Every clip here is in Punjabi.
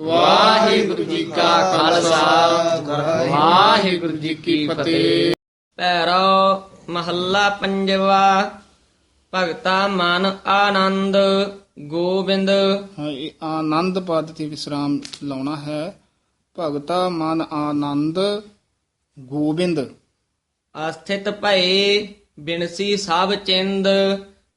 ਵਾਹਿਗੁਰੂ ਜੀ ਕਾ ਖਾਲਸਾ। ਵਾਹਿਗੁਰੂ ਜੀ ਕੀ ਫਤਿਹ। ਪੈਰੋ ਮਹੱਲਾ ਪੰਜਵਾ ਭਗਤਾ ਮਨ ਆਨੰਦ ਗੋਬਿੰਦ। ਹਾਂ ਇਹ ਆਨੰਦ ਪਦ ਤੇ ਵਿਸਰਾਮ ਲਾਉਣਾ ਹੈ। ਭਗਤਾ ਮਨ ਆਨੰਦ ਗੋਬਿੰਦ। ਅਸਥਿਤ ਭਏ ਬਿਨਸੀ ਸਭ ਚਿੰਦ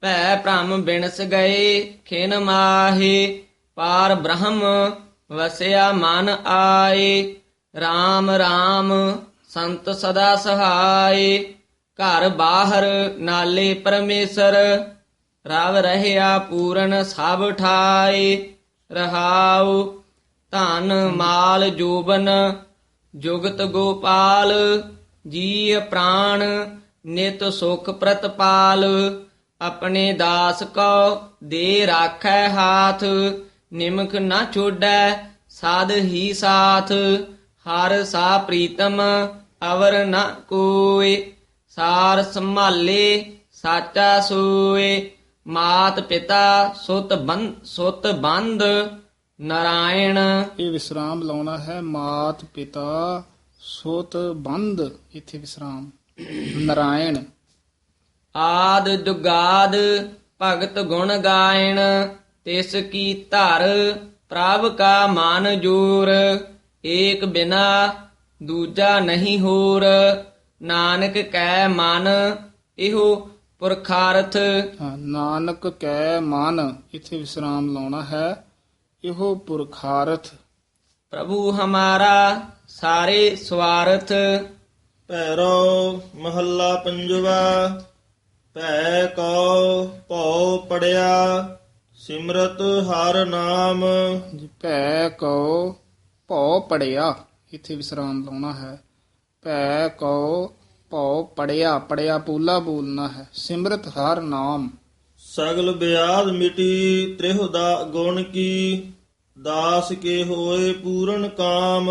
ਭੈ ਭ੍ਰਮ ਬਿਨਸ ਗਏ ਖਿਨ ਮਾਹੇ ਪਾਰ ਬ੍ਰਹਮ ਵਸਿਆ ਮਨ ਆਏ RAM RAM ਸੰਤ ਸਦਾ ਸਹਾਏ। ਘਰ ਬਾਹਰ ਨਾਲੇ ਪਰਮੇਸ਼ਰ, ਰਵ ਰਹਿਆ ਪੂਰਨ ਸਭ ਠਾਏ। ਰਹਾਉ ਧਨ ਮਾਲ ਜੋਬਨ, ਜੁਗਤ ਗੋਪਾਲ ਜੀ ਪ੍ਰਾਣ, ਨਿਤ ਸੁਖ ਪ੍ਰਤਪਾਲ। ਆਪਣੇ ਦਾਸ ਕੋ ਦੇ ਰਾਖੈ ਹਾਥ ਨਿਮਕ ਨਾ ਛੋੜੈ ਸਾਧ ਹੀ ਸਾਥ ਹਰ ਸਾ ਪ੍ਰੀਤਮ ਅਵਰ ਨ ਕੋਇ। ਸਾਰ ਸੰਭਾਲੇ ਸਾਚਾ ਸੋਏ ਮਾਤ ਪਿਤਾ ਸੁਤ ਬੰਦ ਸੁਤ ਬੰਦ ਨਾਰਾਇਣ। ਇਹ ਵਿਸਰਾਮ ਲਾਉਣਾ ਹੈ ਮਾਤ ਪਿਤਾ ਸੋਤ ਬੰਦ ਇੱਥੇ ਵਿਸਰਾਮ। ਨਰਾਇਣ। ਆਦ ਜੁਗਾਦ ਭਗਤ ਗੁਣ ਗਾਇਣ। ਤਿਸ ਕੀ ਧਰ ਪ੍ਰਭ ਕਾ ਮਨ ਜੂਰ ਏਕ ਬਿਨਾ ਦੂਜਾ ਨਹੀਂ ਹੋਰ। ਨਾਨਕ ਕੈ ਮਨ ਇਹੋ ਪੁਰਖਾਰਥ। ਨਾਨਕ ਕੈ ਮਨ ਇੱਥੇ ਵਿਸਰਾਮ ਲਾਉਣਾ ਹੈ ਇਹੋ ਪੁਰਖਾਰਥ। ਪ੍ਰਭੂ ਹਮਾਰਾ ਸਾਰੇ ਸਵਾਰਥ। ਭੈਰੋ ਮਹੱਲਾ ਪੰਜਵਾ ਭੈ ਕਉ ਭਉ ਪੜਿਆ। ਸਿਮਰਤ ਹਰ ਨਾਮ। ਭੈ ਕਉ ਭਉ ਪੜਿਆ। ਇੱਥੇ ਵਿਸਰਾਮ ਲਾਉਣਾ ਹੈ। ਭੈ ਕਉ ਭਉ ਪੜਿਆ ਪੜਿਆ ਪੂਲਾ ਬੋਲਣਾ ਹੈ। ਸਿਮਰਤ ਹਰ ਨਾਮ। ਸਗਲ ਬਿਆਦ ਮਿਟੀ ਤ੍ਰਿਹ ਦਾ ਗੁਣ ਕੀ? ਦਾਸ ਕੇ ਹੋਏ ਪੂਰਨ ਕਾਮ।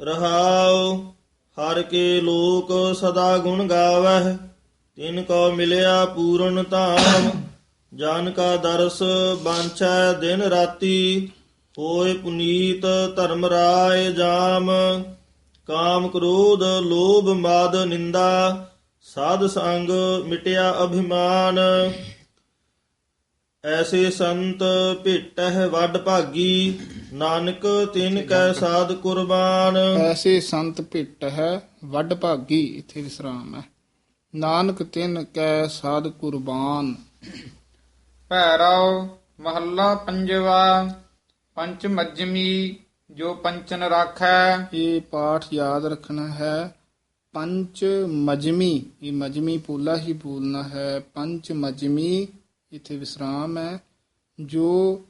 ਰਹਾਉ ਹਰ ਕੇ ਲੋਕ ਸਦਾ ਗੁਣ ਗਾਵਹਿ। ਤਿਨ ਕੋ ਮਿਲਿਆ ਪੂਰਨ ਧਾਮ। ਜਾਨ ਕਾ ਦਰਸ ਬਾਂਛੈ ਦਿਨ ਰਾਤੀ, ਹੋਏ ਪੁਨੀਤ ਧਰਮ ਰਾਏ ਜਾਮ। ਕਾਮ ਕ੍ਰੋਧ, ਲੋਭ, ਮਾਦ, ਨਿੰਦਾ, ਸਾਧ ਸੰਗ ਮਿਟਿਆ ਅਭਿਮਾਨ। ਐਸੇ ਸੰਤ ਭੇਟਹਿ ਵੱਡ ਭਾਗੀ, ਨਾਨਕ ਤਿਨ ਕੈ ਸਾਧ ਕੁਰਬਾਨ। ਐਸੇ ਸੰਤ ਭਿੱਟ ਹੈ ਵੱਡ ਭਾਗੀ, ਇੱਥੇ ਵਿਸਰਾਮ ਹੈ। ਨਾਨਕ ਤਿਨ ਕੈ ਸਾਧ ਕੁਰਬਾਨ। ਭੈਰਵ ਮਹੱਲਾ ਪੰਜਵਾ ਪੰਚ ਮੱਜਮੀ ਜੋ ਪੰਚਨ ਰਾਖੈ। ਇਹ ਪਾਠ ਯਾਦ ਰੱਖਣਾ ਹੈ। ਪੰਚ ਮਜਮੀ ਇਹ ਮਜਮੀ ਪੂਲਾ ਹੀ ਬੋਲਣਾ ਹੈ। ਪੰਚ ਮਜਮੀ ਇੱਥੇ ਵਿਸਰਾਮ ਹੈ। ਜੋ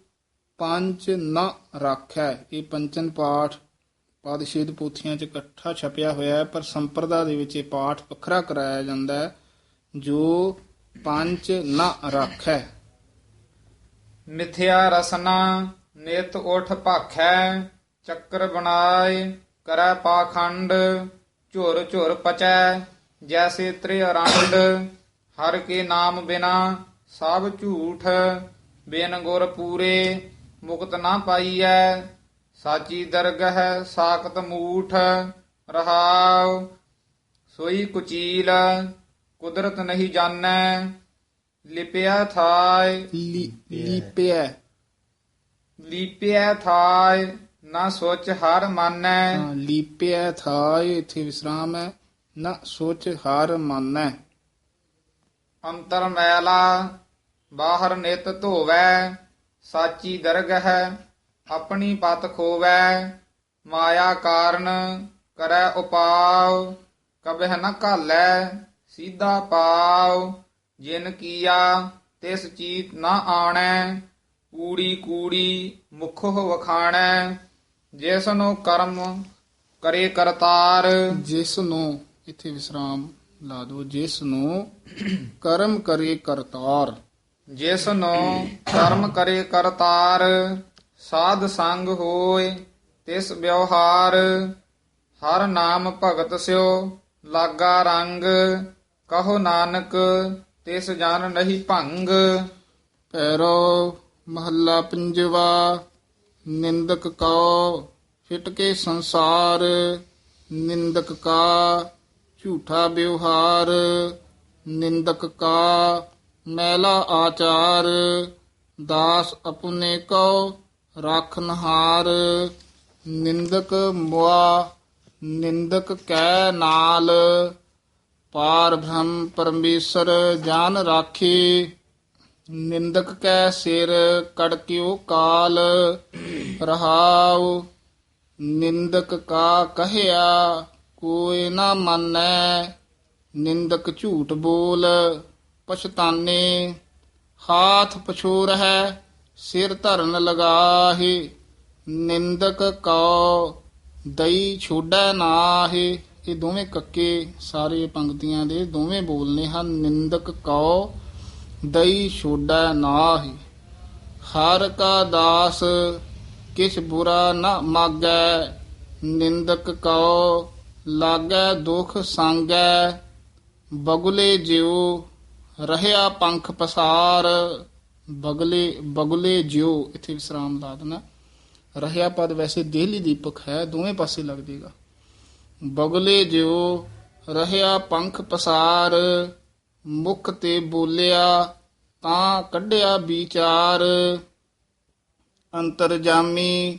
ਪੰਜ ਨ ਰੱਖੈ, ਇਹ ਪੰਚਨ ਪਾਠ ਪਾਦਸ਼ੇਦ ਪੋਥੀਆਂ 'ਚ ਇਕੱਠਾ ਛਪਿਆ ਹੋਇਆ ਹੈ, ਪਰ ਸੰਪਰਦਾ ਦੇ ਵਿੱਚ ਇਹ ਪਾਠ ਵੱਖਰਾ ਕਰਾਇਆ ਜਾਂਦਾ ਹੈ। ਜੋ ਪੰਜ ਨ ਰੱਖੈ ਮਿਥਿਆ ਰਸਨਾ, ਨਿਤ ਉਠ ਭਾਖੈ, ਚੱਕਰ ਬਣਾਏ, ਕਰੈ ਪਾਖੰਡ, ਝੁਰ ਝੁਰ ਪਚੈ, ਜੈਸੇ ਤ੍ਰਿਅਰੰਡ ਹਰ ਕੇ ਨਾਮ ਬਿਨਾ, ਸਭ ਝੂਠ, ਬਿਨ ਗੁਰ ਪੂਰੇ, ਮੁਕਤ ਨਾ ਪਾਈਐ, ਸਾਚੀ ਦਰਗਹ ਸਾਖਤ ਮੂਠ, ਰਹਾਉ, ਸੋਈ ਕੁਚੀਲ, ਕੁਦਰਤ ਨਹੀਂ ਜਾਣੈ ਲਿਪਿਆ ਥਾਇ। ਲੀਪਿਆ। ਲੀਪਿਆ। ਥਾਇ ਨਾ ਸੋਚ ਹਰ ਮਾਨੈ। ਹਾਂ, ਲੀਪਿਆ ਥਾਇ ਇੱਥੇ ਵਿਸਰਾਮ ਹੈ। ਨਾ ਸੋਚ ਹਰ ਮਾਨੈ। ਅੰਤਰ ਮੈਲਾ ਬਾਹਰ ਨਿਤ ਧੋਵੈ। ਸਾਚੀ ਦਰਗਹ ਆਪਣੀ ਪਤ ਖੋਵੈ। ਮਾਇਆ ਕਾਰਨ ਕਰੈ ਉਪਾਵ ਕਬਹਿ ਨ ਘਾਲੈ ਸੀਧਾ ਪਾਵ ਜਿਨ ਕੀਆ ਤਿਸ ਚੀਤ ਨ ਆਣੈ ਕੂੜੀ ਕੂੜੀ ਮੁਖੋ ਵਖਾਣੈ ਜਿਸਨੂੰ ਕਰਮ ਕਰੇ ਕਰਤਾਰ। ਜਿਸ ਨੂੰ ਇੱਥੇ ਵਿਸਰਾਮ ਲਾ ਦੋ ਜਿਸ ਨੂੰ ਕਰਮ ਕਰੇ ਕਰਤਾਰ। ਜਿਸ ਨੂੰ ਕਰਮ ਕਰੇ ਕਰਤਾਰ ਸਾਧ ਸੰਗ ਹੋਏ ਤਿਸ ਵਿਵਹਾਰ। ਹਰ ਨਾਮ ਭਗਤ ਸਿਓ ਲਾਗਾ ਰੰਗ ਕਹੋ ਨਾਨਕ ਤਿਸ ਜਨ ਨਹੀਂ ਭੰਗ ਪੈਰੋ ਮਹੱਲਾ ਪੰਜਵਾ, ਨਿੰਦਕ ਕਉ ਫਿਟਕੇ ਸੰਸਾਰ, ਨਿੰਦਕ ਕਾ, ਝੂਠਾ ਵਿਵਹਾਰ, ਨਿੰਦਕ ਕਾ, ਮੈਲਾ ਆਚਾਰ, ਦਾਸ ਆਪਣੇ ਕਉ ਰਖਨਹਾਰ ਨਿੰਦਕ ਮੁਆ, ਨਿੰਦਕ ਕੈ ਨਾਲ ਪਾਰ ਬ੍ਰਹਮ ਪਰਮੇਸ਼ਰ ਜਾਨ ਰਾਖੇ, ਨਿੰਦਕ ਕੈ ਸਿਰ ਕੜਕਿਓ ਕਾਲ, ਰਹਾਉ, ਨਿੰਦਕ ਕਾ ਕਹਿਆ, ਕੋਇ ਨਾ ਮੰਨੈ, ਨਿੰਦਕ ਝੂਠ ਬੋਲ, ਪਛਤਾਨੇ, ਹਾਥ ਪਛੋਰ ਹੈ ਸਿਰ ਧਰਨ ਲਗਾਹੇ, ਨਿੰਦਕ ਕਉ, ਦਈ ਛੋੜੈ ਨਾਹੇ। ਇਹ ਦੋਵੇਂ ਕੱਕੇ ਸਾਰੇ ਪੰਕਤੀਆਂ ਦੇ ਦੋਵੇਂ ਬੋਲਨੇ ਹਨ। ਨਿੰਦਕ ਕਉ, ਦਈ ਛੋੜੈ ਨਾਹੀ। ਹਰ ਕਾ ਦਾਸ ਕਿਛ ਬੁਰਾ ਨਾ ਮਾਗੈ, ਨਿੰਦਕ ਕਉ, ਲਾਗੈ ਦੁਖ ਸੰਗੈ। ਬਗੁਲੇ ਜਿਉ, ਰਹਿਆ ਪੰਖ ਪਸਾਰ। ਬਗਲੇ, ਬਗੁਲੇ ਜਿਉ, ਇੱਥੇ ਵਿਸਰਾਮ ਲਾ ਦੇਣਾ। ਰਹਿਆ ਪਦ ਵੈਸੇ ਦੇਹਲੀ ਦੀਪਕ ਹੈ, ਦੋਵੇਂ ਪਾਸੇ ਲੱਗ ਜਾਏਗਾ ਬਗਲੇ ਜਿਉ ਰਹਿਆ ਪੰਖ ਪਸਾਰ, ਮੁਖ ਤੇ ਬੋਲਿਆ ਤਾਂ ਕੱਢਿਆ ਵਿਚਾਰ। ਅੰਤਰਜਾਮੀ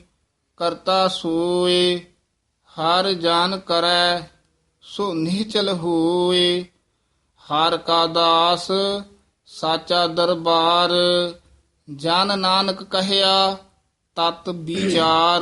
ਕਰਤਾ ਸੋਏ, ਹਰ ਜਾਨ ਕਰੈ ਸੋ ਨਿਹਚਲ ਹੋਏ। ਹਰ ਕਾ ਦਾਸ ਸਾਚਾ ਦਰਬਾਰ, ਜਨ ਨਾਨਕ ਕਹਿਆ ਤਤ ਵਿਚਾਰ।